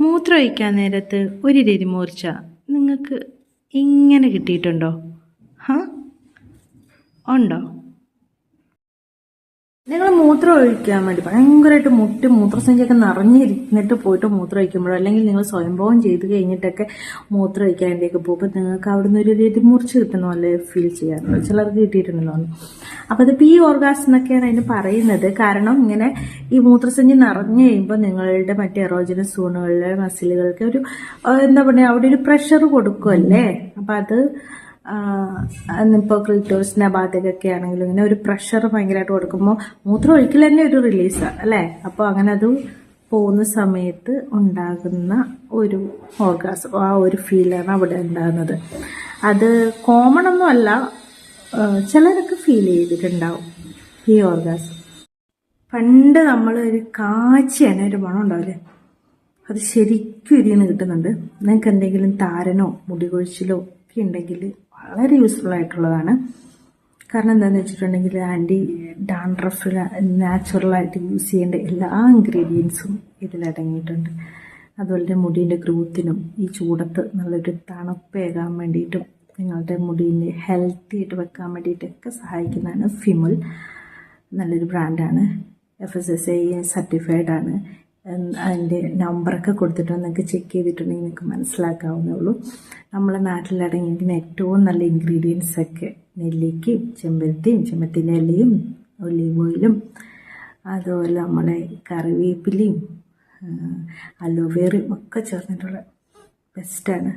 മൂത്രം ഒഴിക്കാൻ നേരത്ത് ഒരു രരിമൂർച്ച നിങ്ങൾക്ക് ഇങ്ങനെ കിട്ടിയിട്ടുണ്ടോ? ഹാ? ഉണ്ടോ? മൂത്രം ഒഴിക്കാൻ വേണ്ടി ഭയങ്കരമായിട്ട് മുട്ടി മൂത്രസഞ്ചിയൊക്കെ നിറഞ്ഞിരുന്നിട്ട് പോയിട്ട് മൂത്രം ഒഴിക്കുമ്പോഴോ അല്ലെങ്കിൽ നിങ്ങൾ സ്വയംഭവം ചെയ്ത് കഴിഞ്ഞിട്ടൊക്കെ മൂത്രം ഒഴിക്കാൻ വേണ്ടിയൊക്കെ പോകുമ്പോൾ നിങ്ങൾക്ക് അവിടുന്ന് ഒരു രീതി മുറിച്ച് കിട്ടുന്ന പോലെ ഫീൽ ചെയ്യാറുണ്ട്. ചിലർക്ക് കിട്ടിയിട്ടുണ്ടെന്ന് തോന്നുന്നു. അപ്പോൾ അത് പി ഓർഗാസ് എന്നൊക്കെയാണ് അതിന് പറയുന്നത്. കാരണം ഇങ്ങനെ ഈ മൂത്രസഞ്ചി നിറഞ്ഞു കഴിയുമ്പോൾ നിങ്ങളുടെ മറ്റേ എറോജിനസ് സോണുകളിലെ മസിലുകൾക്ക് ഒരു എന്താ പറയുക അവിടെ ഒരു പ്രഷർ കൊടുക്കുമല്ലേ അപ്പം അത് ഇപ്പോൾ ക്രിറ്റോസിന്റെ ഭാഗത്തേക്കൊക്കെ ആണെങ്കിലും ഇങ്ങനെ ഒരു പ്രഷർ ഭയങ്കരമായിട്ട് കൊടുക്കുമ്പോൾ മൂത്രം ഒഴിക്കൽ തന്നെ ഒരു റിലീസാണ് അല്ലേ? അപ്പോൾ അങ്ങനെ അത് പോകുന്ന സമയത്ത് ഉണ്ടാകുന്ന ഒരു ഓർഗാസം ആ ഒരു ഫീലാണ് അവിടെ ഉണ്ടാകുന്നത്. അത് കോമൺ ഒന്നും അല്ല ചിലരൊക്കെ ഫീൽ ചെയ്തിട്ടുണ്ടാവും ഈ ഓർഗാസം പണ്ട് നമ്മൾ ഒരു കാച്ചിയാണ് ഒരു മണം ഉണ്ടാവില്ലേ? അത് ശരിക്കും ഇതിന് കിട്ടുന്നുണ്ട്. നിങ്ങൾക്ക് എന്തെങ്കിലും താരനോ മുടി കൊഴിച്ചിലോ ഒക്കെ ഉണ്ടെങ്കിൽ വളരെ യൂസ്ഫുൾ ആയിട്ടുള്ളതാണ്. കാരണം എന്താണെന്ന് വെച്ചിട്ടുണ്ടെങ്കിൽ ആന്റി ഡാൻഡ്രഫിൽ നാച്ചുറലായിട്ട് യൂസ് ചെയ്യേണ്ട എല്ലാ ഇൻഗ്രീഡിയൻസും ഇതിലടങ്ങിയിട്ടുണ്ട് അതുപോലെ മുടീന്റെ ഗ്രോത്തിനും ഈ ചൂടത്ത് നല്ലൊരു തണുപ്പേകാൻ വേണ്ടിയിട്ടും നിങ്ങളുടെ മുടീന്റെ ഹെൽത്തി ആയിട്ട് വെക്കാൻ വേണ്ടിയിട്ടൊക്കെ സഹായിക്കുന്നതാണ് ഫിമുൽ. നല്ലൊരു ബ്രാൻഡാണ് F S S I certified ആണ്. അതിന്റെ നമ്പറൊക്കെ കൊടുത്തിട്ടുണ്ട് നിങ്ങൾക്ക് ചെക്ക് ചെയ്തിട്ടുണ്ടെങ്കിൽ നിങ്ങൾക്ക് മനസ്സിലാക്കാവുന്നേ ഉള്ളൂ നമ്മളെ നാട്ടിലടങ്ങിയിരിക്കുന്ന ഏറ്റവും നല്ല ഇൻഗ്രീഡിയൻസ് ഒക്കെ നെല്ലിക്കയും ചെമ്പരത്തിയും ചെമ്പത്തിന്റെ ഇലയും ഒലീവ് ഓയിലും അതുപോലെ നമ്മളെ കറിവേപ്പിലയും അലോവേറയും ഒക്കെ ചേർന്നിട്ടുള്ള ബെസ്റ്റാണ്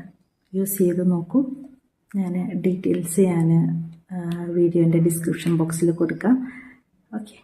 യൂസ് ചെയ്ത് നോക്കൂ. ഞാൻ ഡീറ്റെയിൽസ് ഞാൻ വീഡിയോന്റെ ഡിസ്ക്രിപ്ഷൻ ബോക്സിൽ കൊടുക്കാം. ഓക്കെ